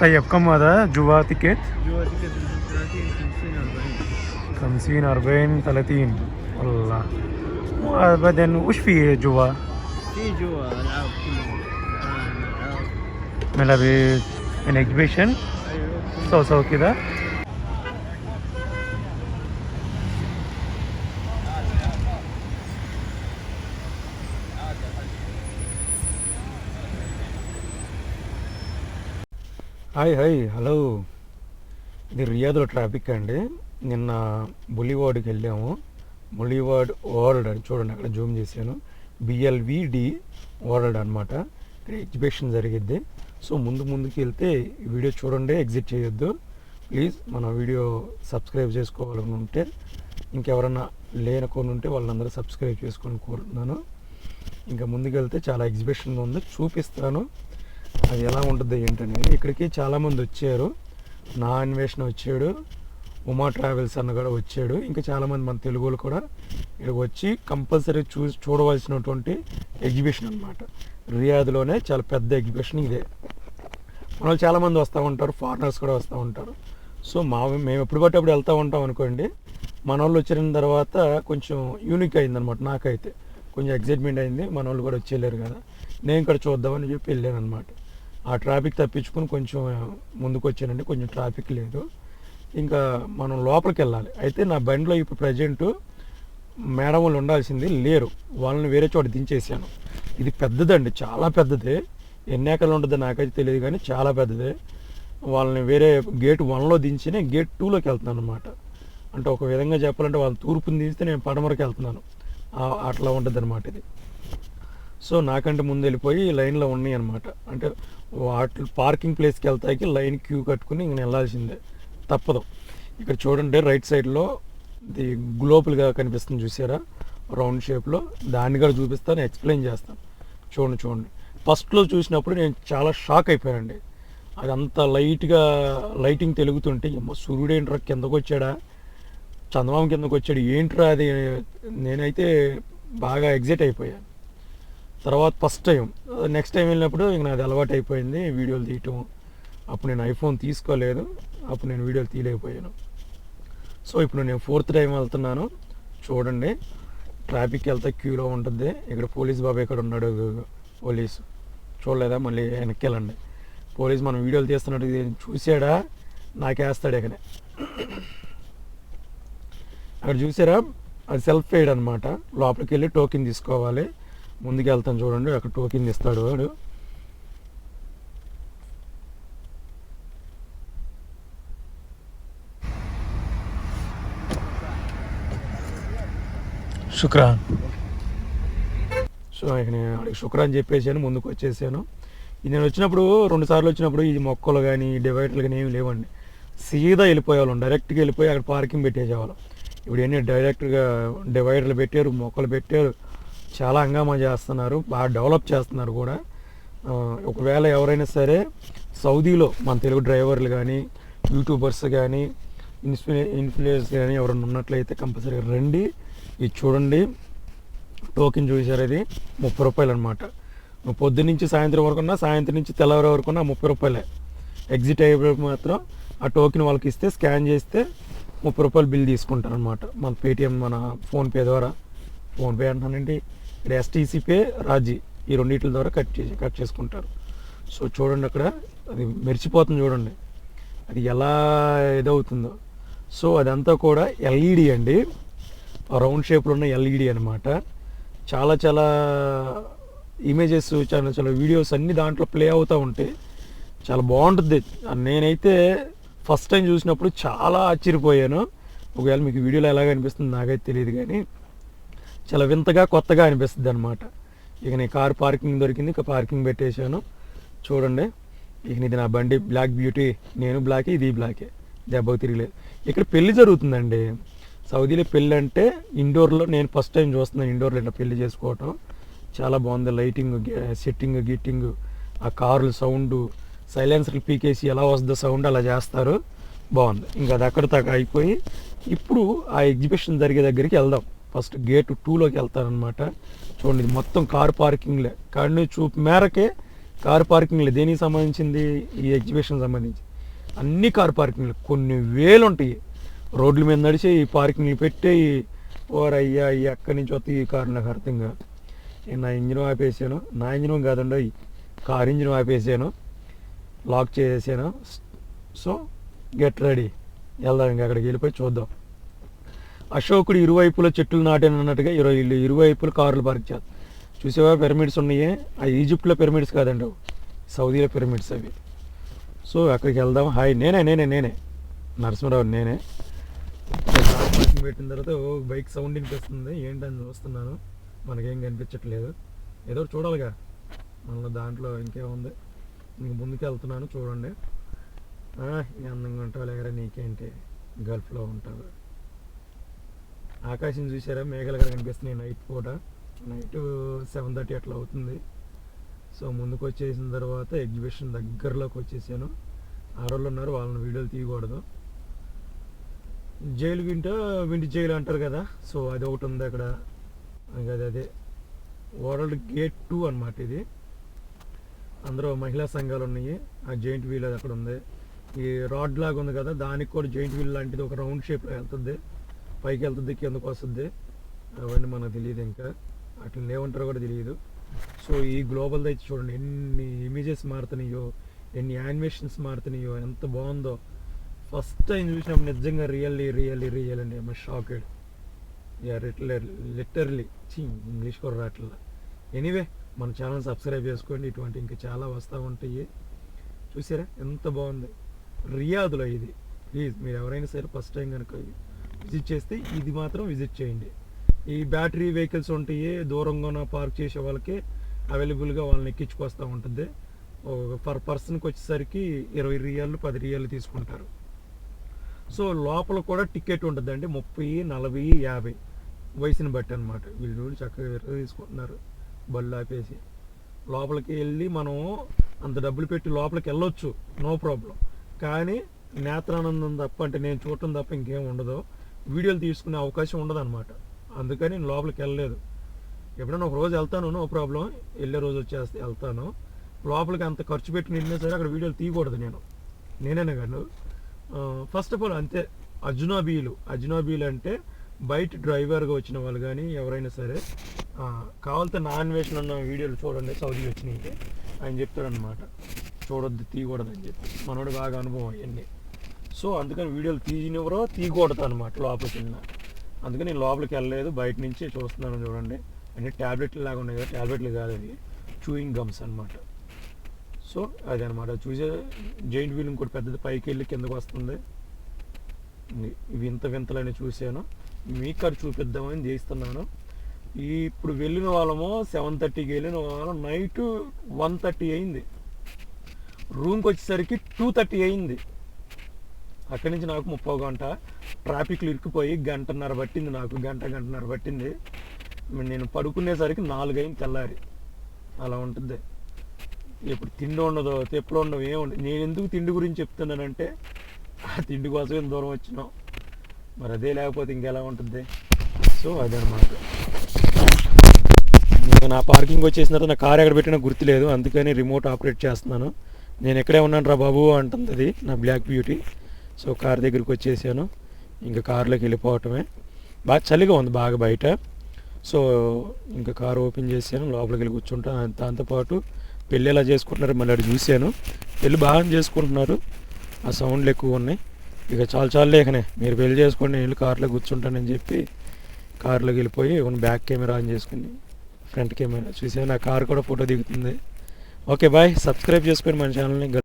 طيب كم هذا جوا تيكت جوا تيكت 30 50 40 50 40 30 والله وبعدين وش في جوا في جوا ألعاب كلها ملابس ان اكزبيشن أيوه سو سو كذا. Hi hi hello. ఇది రియాద్లో traffic అండి. నిన్న బులివాడ్కి వెళ్ళాము. బులివాడ్ వరల్డ్ అని చూడండి అక్కడ జూమ్ చేశాను. బిఎల్విడి వరల్డ్ అనమాట ఇక్కడ ఎగ్జిబిషన్ జరిగిద్ది. సో ముందు ముందుకు వెళ్తే వీడియో చూడండి ఎగ్జిట్ చేయొద్దు. ప్లీజ్ మన వీడియో సబ్స్క్రైబ్ చేసుకోవాలని ఉంటే ఇంకెవరన్నా లేనకొని ఉంటే వాళ్ళందరూ సబ్స్క్రైబ్ చేసుకొని కోరుతున్నాను. ఇంకా ముందుకెళ్తే చాలా ఎగ్జిబిషన్ ఉంది. చూపిస్తాను. అది ఎలా ఉంటుంది ఏంటనేది ఇక్కడికి చాలామంది వచ్చారు. నా అన్వేషణ వచ్చాడు. ఉమా ట్రావెల్స్ అన్న కూడా వచ్చాడు. ఇంకా చాలామంది మన తెలుగులు కూడా ఇక్కడికి వచ్చి కంపల్సరీ చూ చూడవలసినటువంటి ఎగ్జిబిషన్ అనమాట రియాద్లోనే చాలా పెద్ద ఎగ్జిబిషన్ ఇదే. మన వాళ్ళు చాలామంది వస్తూ ఉంటారు. ఫారినర్స్ కూడా వస్తూ ఉంటారు. సో మా మేము ఎప్పుడు పట్టి అప్పుడు వెళ్తూ ఉంటాం అనుకోండి. మన వాళ్ళు వచ్చిన తర్వాత కొంచెం యూనిక్ అయిందనమాట నాకైతే. కొంచెం ఎగ్జైట్మెంట్ అయింది. మన వాళ్ళు కూడా వచ్చి వెళ్ళారు కదా. నేను ఇక్కడ చూద్దామని చెప్పి వెళ్ళాను అనమాట ఆ ట్రాఫిక్ తప్పించుకుని కొంచెం ముందుకు వచ్చానండి కొంచెం ట్రాఫిక్ లేదు. ఇంకా మనం లోపలికి వెళ్ళాలి అయితే నా బండిలో ఇప్పుడు ప్రజెంటు మేడం వాళ్ళు ఉండాల్సింది లేరు. వాళ్ళని వేరే చోట దించేసాను ఇది పెద్దదండి. చాలా పెద్దదే. ఎన్ని ఎకరాలు ఉంటుందో నాకైతే తెలియదు కానీ చాలా పెద్దదే. వాళ్ళని వేరే గేట్ వన్లో దించి నేను గేట్ టూలోకి వెళ్తున్నాను అనమాట అంటే ఒక విధంగా చెప్పాలంటే వాళ్ళని తూర్పుని దించితే నేను పడమరకు వెళ్తున్నాను. అట్లా ఉంటుంది అనమాట ఇది. సో నాకంటే ముందు వెళ్ళిపోయి లైన్లో ఉన్నాయి అనమాట అంటే వాటి పార్కింగ్ ప్లేస్కి వెళ్తాకి లైన్ క్యూ కట్టుకుని ఇంక నేను వెళ్ళాల్సిందే. తప్పదు. ఇక్కడ చూడండి రైట్ సైడ్లో ఇది గ్లోబల్గా కనిపిస్తుంది చూసారా? రౌండ్ షేప్లో. దాన్ని కూడా చూపిస్తాను ఎక్స్ప్లెయిన్ చేస్తాను. చూడండి చూడండి. ఫస్ట్లో చూసినప్పుడు నేను చాలా షాక్ అయిపోయానండి. అది అంత లైట్గా లైటింగ్ తెలుగుతుంటే ఏమో సూర్యుడు ఏంట్రా కిందకు వచ్చాడా? చందమామ కిందకు వచ్చాడు ఏంట్రా అది? నేనైతే బాగా ఎగ్జైట్ అయిపోయాను. తర్వాత ఫస్ట్ టైం నెక్స్ట్ టైం వెళ్ళినప్పుడు ఇంక నాది అలవాటు అయిపోయింది వీడియోలు తీయటం. అప్పుడు నేను ఐఫోన్ తీసుకోలేదు అప్పుడు నేను వీడియోలు తీయలేకపోయాను. సో ఇప్పుడు నేను ఫోర్త్ టైం వెళ్తున్నాను చూడండి. ట్రాఫిక్ వెళ్తే క్యూలో ఉంటుంది. ఇక్కడ పోలీస్ బాబు ఎక్కడ ఉన్నాడు? పోలీసు. చూడలేదా? మళ్ళీ వెనక్కి వెళ్ళండి. పోలీస్ మనం వీడియోలు తీస్తున్నట్టు చూసాడా? నాకేస్తాడు ఇకనే అక్కడ చూసారా? అది సెల్ఫ్ ఎయిడ్ అనమాట లోపలికి వెళ్ళి టోకెన్ తీసుకోవాలి. ముందుకు వెళ్తాను చూడండి అక్కడ టోకెన్ ఇస్తాడు వాడు. శుక్రాన్. సో ఇక నేను వాడికి శుక్రాన్ చెప్పేసాను ముందుకు వచ్చేసాను. నేను వచ్చినప్పుడు రెండు సార్లు వచ్చినప్పుడు ఈ మొక్కలు కానీ డివైడర్లు కానీ ఏమి లేవండి. సీదా వెళ్ళిపోయేవాళ్ళం డైరెక్ట్గా వెళ్ళిపోయి అక్కడ పార్కింగ్ పెట్టేసేవాళ్ళం. ఇప్పుడు ఏంటి డైరెక్ట్గా డివైడర్లు పెట్టారు మొక్కలు పెట్టారు చాలా హంగామా చేస్తున్నారు బాగా డెవలప్ చేస్తున్నారు కూడా. ఒకవేళ ఎవరైనా సరే సౌదీలో మన తెలుగు డ్రైవర్లు కానీ యూట్యూబర్స్ కానీ ఇన్ఫ్లు ఇన్ఫ్లుయెన్స్ కానీ ఎవరైనా ఉన్నట్లయితే కంపల్సరీగా రండి ఇది చూడండి. టోకెన్ చూసారు అది ముప్పై రూపాయలు అనమాట నువ్వు పొద్దు నుంచి సాయంత్రం వరకు ఉన్నా సాయంత్రం నుంచి తెల్లవారు వరకు ఉన్నా ముప్పై రూపాయలే. ఎగ్జిట్ అయ్యే మాత్రం ఆ టోకెన్ వాళ్ళకి ఇస్తే స్కాన్ చేస్తే ముప్పై రూపాయలు బిల్ తీసుకుంటారు అనమాట మన పేటిఎం మన ఫోన్పే ద్వారా. ఫోన్పే అంటానండి ఇక్కడ ఎస్టీసీపే రాజీ ఈ రెండింటి ద్వారా కట్ చేసి కట్ చేసుకుంటారు. సో చూడండి అక్కడ అది మెరిచిపోతుంది చూడండి. అది ఎలా ఇదవుతుందో. సో అదంతా కూడా ఎల్ఈడి అండి. రౌండ్ షేప్లో ఉన్న ఎల్ఈడి అనమాట చాలా చాలా ఇమేజెస్ చాలా చాలా వీడియోస్ అన్ని దాంట్లో ప్లే అవుతూ ఉంటాయి చాలా బాగుంటుంది. నేనైతే ఫస్ట్ టైం చూసినప్పుడు చాలా ఆశ్చర్యపోయాను. ఒకవేళ మీకు వీడియోలో ఎలాగ అనిపిస్తుంది నాకైతే తెలియదు కానీ చాలా వింతగా కొత్తగా అనిపిస్తుంది అనమాట ఇక నేను కార్ పార్కింగ్ దొరికింది ఇక పార్కింగ్ పెట్టేశాను. చూడండి ఇక ఇది నా బండి బ్లాక్ బ్యూటీ నేను బ్లాకే ఇది బ్లాకే. దెబ్బకు తిరగలేదు ఇక్కడ పెళ్ళి జరుగుతుందండి. సౌదీలో పెళ్ళి అంటే ఇండోర్లో నేను ఫస్ట్ టైం చూస్తున్నాను ఇండోర్లో ఇట్లా పెళ్ళి చేసుకోవటం. చాలా బాగుంది లైటింగ్ సెట్టింగ్ గిట్టింగ్ ఆ కార్లు సౌండ్ సైలెన్సర్లు పీకేసి ఎలా వస్తుందో సౌండ్ అలా చేస్తారు. బాగుంది. ఇంకా అది అక్కడ దాకా అయిపోయి ఇప్పుడు ఆ ఎగ్జిబిషన్ జరిగే దగ్గరికి వెళ్దాం. ఫస్ట్ గేటు టూలోకి వెళ్తారనమాట చూడండి ఇది మొత్తం కార్ పార్కింగ్లే. కానీ చూపు మేరకే కార్ పార్కింగ్లే. దేనికి సంబంధించింది? ఈ ఎగ్జిబిషన్ సంబంధించి. అన్ని కార్ పార్కింగ్లు. కొన్ని వేలు ఉంటాయి రోడ్ల మీద నడిచి ఈ పార్కింగ్లు పెట్టి ఓరయ్యా ఈ ఎక్కడి నుంచి వస్తే ఈ కారు నాకు అర్థం కాదు. నేను నా ఇంజిన్ ఆపేసాను. నా ఇంజిన్ కాదండి కార్ ఇంజిన్ ఆపేసాను. లాక్ చేసేసాను. So get ready. వెళ్దాం ఇంకా అక్కడికి వెళ్ళిపోయి చూద్దాం. అశోకుడు ఇరువైపుల చెట్లు నాటానన్నట్టుగా ఇరవై ఇల్లు కార్లు పార్క్ చేస్తారు చూసేవా? పిరమిడ్స్ ఉన్నాయి. ఆ ఈజిప్ట్లో పిరమిడ్స్ కాదండి సౌదీలో పిరమిడ్స్ అవి. సో అక్కడికి వెళ్దాం. హాయ్ నేనే నేనే నేనే. నరసింహరావు నేనే. పెట్టిన తర్వాత ఓ బైక్ సౌండ్ వినిపిస్తుంది ఏంటని చూస్తున్నాను. మనకేం కనిపించట్లేదు. ఏదో ఒకటి చూడాలిగా. మన దాంట్లో ఇంకేముంది ఇంక ముందుకు వెళ్తున్నాను. చూడండి. అందంగా ఉంటావు లేకరా నీకేంటి? గల్ఫ్లో ఉంటావు. ఆకాశం చూసారా మేఘాలు కూడా కనిపిస్తున్నాయి నైట్ పూట. నైట్ సెవెన్ థర్టీ అట్లా అవుతుంది. సో ముందుకు వచ్చేసిన తర్వాత ఎగ్జిబిషన్ దగ్గరలోకి వచ్చేసాను. ఆడవాళ్ళు ఉన్నారు వాళ్ళని వీడియోలు తీయకూడదు. జైలు వింట వింటి జైలు అంటారు కదా? సో అది ఒకటి ఉంది అక్కడ. అది అదే వరల్డ్ గేట్ టూ అనమాట ఇది. అందరూ మహిళా సంఘాలు ఉన్నాయి. ఆ జాయింట్ వీల్ అది అక్కడ ఉంది. ఈ రాడ్ లాగా ఉంది కదా? దానికి కూడా జాయింట్ వీల్ లాంటిది ఒక రౌండ్ షేప్లో వెళ్తుంది. పైకి వెళ్తుంది కిందకు వస్తుంది? అవన్నీ మనకు తెలియదు ఇంకా. అట్లా ఏమంటారో కూడా తెలియదు. సో ఈ గ్లోబల్ అయితే చూడండి ఎన్ని ఇమేజెస్ మారుతున్నాయో ఎన్ని యానిమేషన్స్ మారుతున్నాయో ఎంత బాగుందో. ఫస్ట్ టైం చూసినప్పుడు నిజంగా రియల్లీ రియల్లీ రియల్ అండి. I'm shocked. Ya literally. చీ ఇంగ్లీష్ కూడా రావట్లేదు. ఎనీవే మన ఛానల్ సబ్స్క్రైబ్ చేసుకోండి. ఇటువంటి ఇంకా చాలా వస్తూ ఉంటాయి. చూసారా? ఎంత బాగుంది. రియాదులో ఇది. ప్లీజ్ మీరు ఎవరైనా సరే ఫస్ట్ టైం కనుక విజిట్ చేస్తే ఇది మాత్రం విజిట్ చేయండి. ఈ బ్యాటరీ వెహికల్స్ ఉంటాయి దూరంగా పార్క్ చేసే వాళ్ళకి అవైలబుల్గా వాళ్ళని ఎక్కించుకొస్తూ ఉంటుంది. పర్ పర్సన్కి వచ్చేసరికి ఇరవై రియాలు పది రియాలు తీసుకుంటారు. సో లోపల కూడా టికెట్ ఉంటుంది అండి ముప్పై నలభై యాభై వయసుని బట్టి అనమాట వీళ్ళు చక్కగా తీసుకుంటున్నారు. బళ్ళు ఆపేసి. లోపలికి వెళ్ళి మనం అంత డబ్బులు పెట్టి లోపలికి వెళ్ళొచ్చు. No problem. కానీ నేత్రానందం తప్ప అంటే నేను చూడటం తప్ప ఇంకేం ఉండదు. వీడియోలు తీసుకునే అవకాశం ఉండదన్నమాట. అందుకని నేను లోపలికి వెళ్ళలేదు. ఎప్పుడైనా ఒక రోజు వెళ్తాను నో ప్రాబ్లం వెళ్ళే రోజు వచ్చేస్తే వెళ్తాను. లోపలికి అంత ఖర్చు పెట్టి వెళ్ళినా సరే అక్కడ వీడియోలు తీయకూడదు నేను. నేనే కాదు. ఫస్ట్ ఆఫ్ ఆల్ అంతే. అజ్నాబీలు. అజ్నాబీలు అంటే బయట డ్రైవర్గా వచ్చిన వాళ్ళు కానీ ఎవరైనా సరే కావాలంటే నాన్ వేషన్ ఉన్న వీడియోలు చూడండి. సౌదీ వచ్చినాయి ఆయన చెప్తాడనమాట చూడొద్దు తీయకూడదు అని చెప్పి. మనోడు బాగా అనుభవం అవన్నీ సో అందుకని వీడియోలు తీయనివ్వరో తీయకూడదు అనమాట లోపలికి వెళ్ళిన. అందుకని నేను లోపలికి వెళ్ళలేదు బయట నుంచి చూస్తున్నాను చూడండి. అంటే ట్యాబ్లెట్లు లాగా ఉన్నాయి కదా ట్యాబ్లెట్లు కాదు అవి. చూయింగ్ గమ్స్ అన్నమాట. సో అది అనమాట చూసే జైంట్ వీల్ ఇంకోటి పెద్దది పైకి వెళ్ళి కిందకు వస్తుంది. వింత వింతలని చూశాను. మీకు అది చూపిద్దామని చేస్తున్నాను ఇప్పుడు వెళ్ళిన వాళ్ళము సెవెన్ థర్టీకి వెళ్ళిన వాళ్ళం నైట్ వన్ థర్టీ అయింది. రూమ్కి వచ్చేసరికి టూ థర్టీ అయింది. అక్కడి నుంచి నాకు ముప్పై గంట. ట్రాఫిక్లు ఇరుక్కుపోయి గంటన్నర పట్టింది నాకు గంట గంటన్నర పట్టింది. నేను పడుకునేసరికి నాలుగైంది తెల్లారి. అలా ఉంటుంది. ఇప్పుడు తిండి ఉండదు తెప్పులు ఉండవు ఏముండదు నేను ఎందుకు తిండి గురించి చెప్తున్నానంటే ఆ తిండి కోసం దూరం వచ్చినాం. మరి అదే లేకపోతే ఇంకెలా ఉంటుంది? సో అదనమాట ఇంకా నా పార్కింగ్ వచ్చేసిన తర్వాత నా కార్ ఎక్కడ పెట్టినా గుర్తులేదు. అందుకని రిమోట్ ఆపరేట్ చేస్తున్నాను. నేను ఎక్కడే ఉన్నాను రా బాబు అంటుంది అది నా బ్లాక్ బ్యూటీ. సో కార్ దగ్గరికి వచ్చేసాను. ఇంకా కార్లోకి వెళ్ళిపోవటమే. బాగా చలిగా ఉంది బాగా బయట. సో ఇంకా కార్ ఓపెన్ చేశాను లోపలికి వెళ్ళి కూర్చుంటా. దాంతోపాటు పెళ్ళి ఎలా చేసుకుంటున్నారు మళ్ళీ అటు చూశాను. పెళ్ళి బాగా చేసుకుంటున్నారు. ఆ సౌండ్లు ఎక్కువ ఉన్నాయి. ఇక చాలా చాలా లేకనే మీరు పెళ్ళి చేసుకోండి నేను వెళ్ళి కార్లో కూర్చుంటానని చెప్పి కారులోకి వెళ్ళిపోయి బ్యాక్ కెమెరా ఆన్ చేసుకుని ఫ్రంట్ కెమెరా చూసాను నా కార్ కూడా ఫోటో దిగుతుంది. Okay bye. సబ్స్క్రైబ్ చేసుకొని మన ఛానల్ని